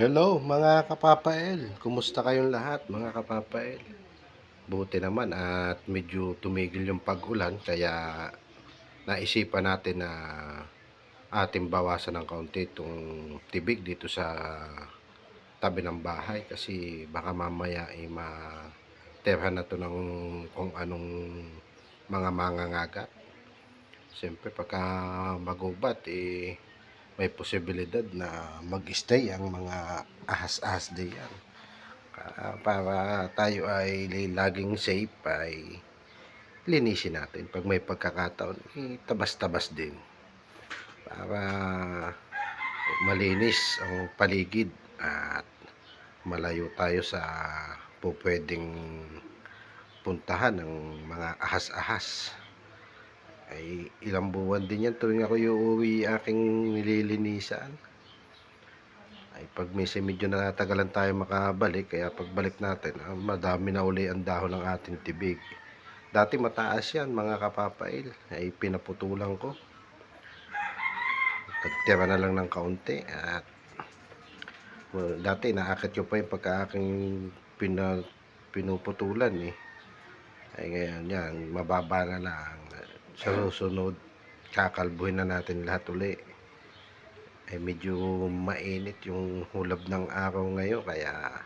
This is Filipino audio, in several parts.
Hello mga kapapael, kumusta kayong lahat mga kapapael? Buti naman at medyo tumigil yung pag-ulan kaya naisipan natin na ating bawasan ng kaunti itong tibig dito sa tabi ng bahay kasi baka mamaya ay materhan na to ng kung anong mga mangangagat. Siyempre pagka magubat eh may posibilidad na mag-stay ang mga ahas-ahas diyan. Para tayo ay laging safe ay linisin natin. Pag may pagkakataon, eh, tabas-tabas din. Para malinis ang paligid at malayo tayo sa po pwedeng puntahan ng mga ahas-ahas ay ilang buwan din yan tuwing ako uuwi aking nililinisan. Ay pag minsan medyo natagalan tayo makabalik kaya pagbalik natin ah, madami na uli ang dahon ng ating tibig. Dati mataas yan mga kapapail. Ay pinaputulan ko. Nagtira na lang ng kaunti at well, dati naakit ko pa yung pagka aking pina, pinuputulan eh. Ay ngayon yan mababa na lang sa susunod kakalbuhin na natin lahat uli. Ay medyo mainit yung hulab ng araw ngayon kaya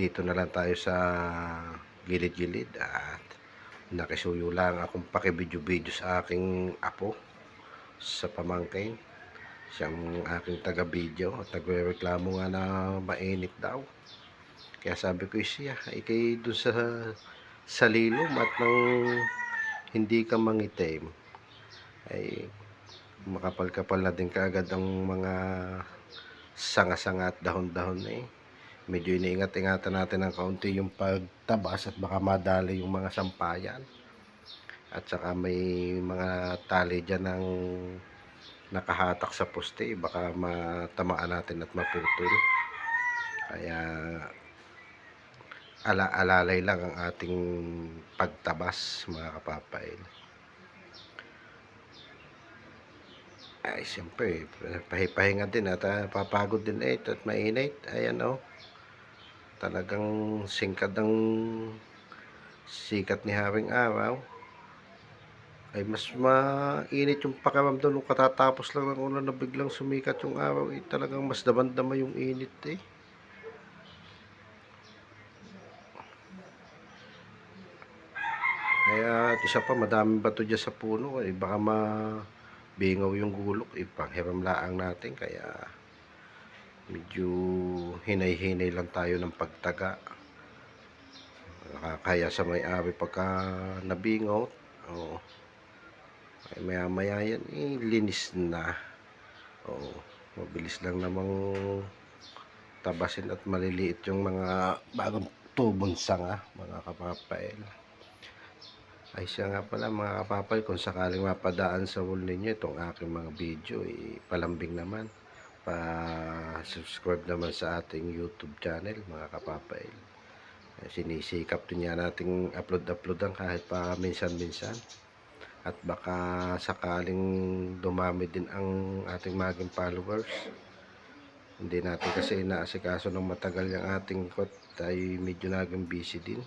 dito na lang tayo sa gilid-gilid at nakisuyo lang akong pakibidyo-video sa aking apo sa pamangkin. Siyang aking taga-video at nagre-reklamo nga na mainit daw. Kaya sabi ko siya ay kay dun sa sa lilom at nang hindi ka mangitim ay makapal-kapal na din kaagad ang mga sanga-sanga at dahon-dahon eh. Medyo iniingat-ingatan natin ng kaunti yung pagtabas at baka madali yung mga sampayan. At saka may mga tali dyan ng nakahatak sa poste, baka matamaan natin at maputol. Kaya ala-alalay lang ang ating pagtabas mga kapapail. Ay, siyempre, pahipahinga din at uh, papagod din eh, at mainit. Ayan oh. Talagang singkad ng sikat ni Haring Araw. Ay, mas mainit yung pakiramdam nung katatapos lang ng ulan na biglang sumikat yung araw. Eh, talagang mas damandama yung init eh. Kaya at isa pa madaming bato dyan sa puno? Eh baka mabingaw yung gulok. Eh panghiram laang natin kaya medyo hinay-hinay lang tayo ng pagtaga. Kaya sa may-ari pagka nabingaw oh, ay maya maya yan eh, linis na. Oh, mabilis lang namang tabasin at maliliit yung mga bagong tubong sanga mga kapapael ay siya nga pala mga kapapay kung sakaling mapadaan sa wall ninyo itong aking mga video eh, palambing naman. Pa subscribe naman sa ating youtube channel mga kapapay eh, sinisikap din yan nating upload uploadan kahit pa minsan minsan at baka sakaling dumami din ang ating maging followers. Hindi natin kasi inaasikaso ng matagal yung ating kot ay medyo naging busy din